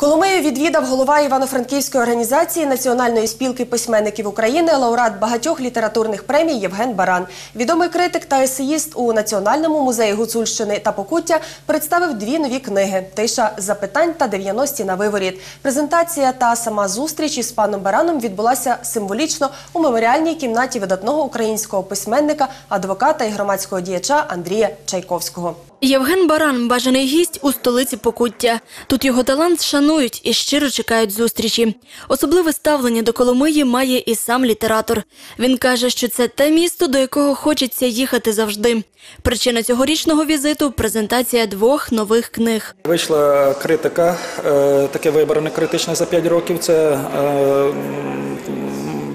Коломию відвідав голова Івано-Франківської організації Національної спілки письменників України, лауреат багатьох літературних премій Євген Баран. Відомий критик та есеїст у Національному музеї Гуцульщини та Покуття представив дві нові книги Тиша запитань та 90 на виворіт. Презентація та сама зустріч із паном Бараном відбулася символічно у меморіальній кімнаті видатного українського письменника, адвоката і громадського діяча Андрія Чайковського. Євген Баран – бажаний гість у столиці Покуття. Тут його талант шанують і щиро чекають зустрічі. Особливе ставлення до Коломиї має і сам літератор. Він каже, що це те місто, до якого хочеться їхати завжди. Причина цьогорічного візиту – презентація двох нових книг. Вийшла критика, е, таке вибране критичне за 5 років. Це е,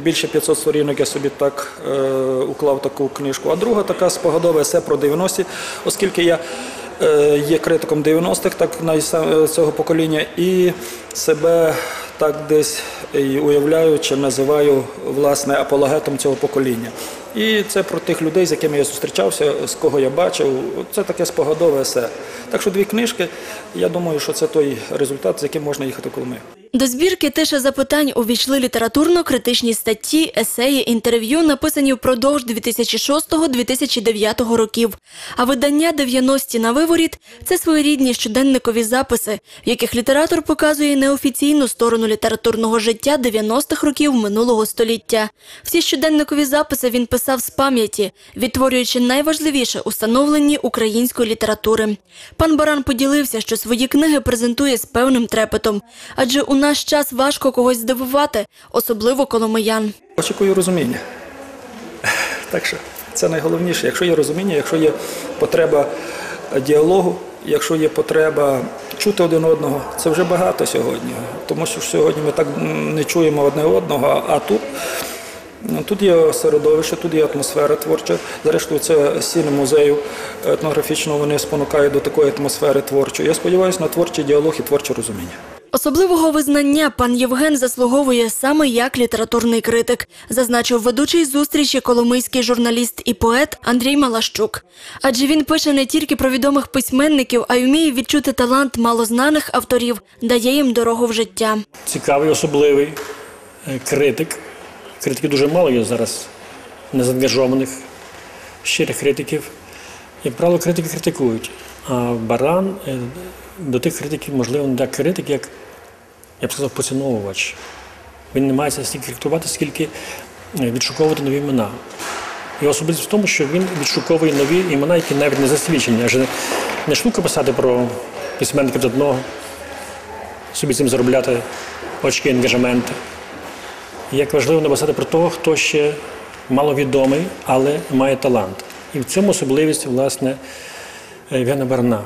більше 500 сторінок. Я собі так е, уклав таку книжку. А друга така спогадова есе про 90-ті, оскільки я е, є критиком 90-х, так най- цього покоління, і себе так десь і уявляю чи називаю власне апологетом цього покоління. І це про тих людей, з якими я зустрічався, з кого я бачив. Це таке спогадове есе. Так що дві книжки, я думаю, що це той результат, з яким можна їхати в Коломию. До збірки «Тиша запитань» увійшли літературно-критичні статті, есеї, інтерв'ю, написані впродовж 2006-2009 років. А видання «90 на виворіт» – це своєрідні щоденникові записи, в яких літератор показує неофіційну сторону літературного життя 90-х років минулого століття. Всі щоденникові записи він писав з пам'яті, відтворюючи найважливіше у становленні української літератури. Пан Баран поділився, що свої книги презентує з певним трепетом, адже у наш час важко когось здивувати, особливо коломиян. Очікую розуміння. Так що це найголовніше. Якщо є розуміння, якщо є потреба діалогу, якщо є потреба чути один одного, це вже багато сьогодні. Тому що сьогодні ми так не чуємо одне одного, а тут. ну, Тут є середовище, тут є атмосфера творча. Зрештою, це стіни музею етнографічного вони спонукають до такої атмосфери творчої. Я сподіваюся на творчий діалог і творче розуміння. Особливого визнання пан Євген заслуговує саме як літературний критик, зазначив ведучий зустрічі коломийський журналіст і поет Андрій Малащук. Адже він пише не тільки про відомих письменників, а й вміє відчути талант малознаних авторів, дає їм дорогу в життя. цікавий, особливий е, критик. Критиків дуже мало є зараз незаангажованих, щирих критиків. Як правило, критики критикують. А баран е, до тих критиків, можливо, не так критик, як я б сказав, поціновувач. Він не має стільки критикувати, скільки е, відшуковувати нові імена. І особливість в тому, що він відшуковує нові імена, які навіть не засвідчені. Адже не штука писати про письменників з одного, собі цим заробляти очки ангажементи. Як важливо написати про того, хто ще маловідомий, але має талант. І в цьому особливість, власне, Євгена Барна.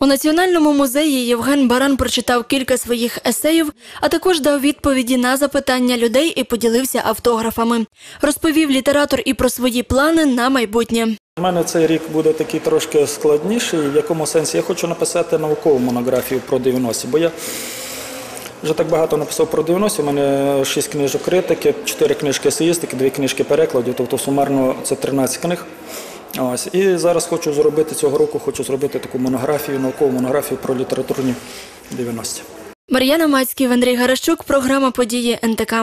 У Національному музеї Євген Баран прочитав кілька своїх есеїв, а також дав відповіді на запитання людей і поділився автографами. Розповів літератор і про свої плани на майбутнє. У мене цей рік буде такий трошки складніший. В якому сенсі? Я хочу написати наукову монографію про 90-ті, бо я вже так багато написав про 90-ті. У мене 6 книжок критики, 4 книжки есеїстики, 2 книжки перекладів, тобто сумарно це 13 книг. Ось. І зараз хочу зробити цього року, хочу зробити таку монографію, наукову монографію про літературні 90-ті. Мар'яна Мацьків, Андрій Гарашчук, програма «Події НТК».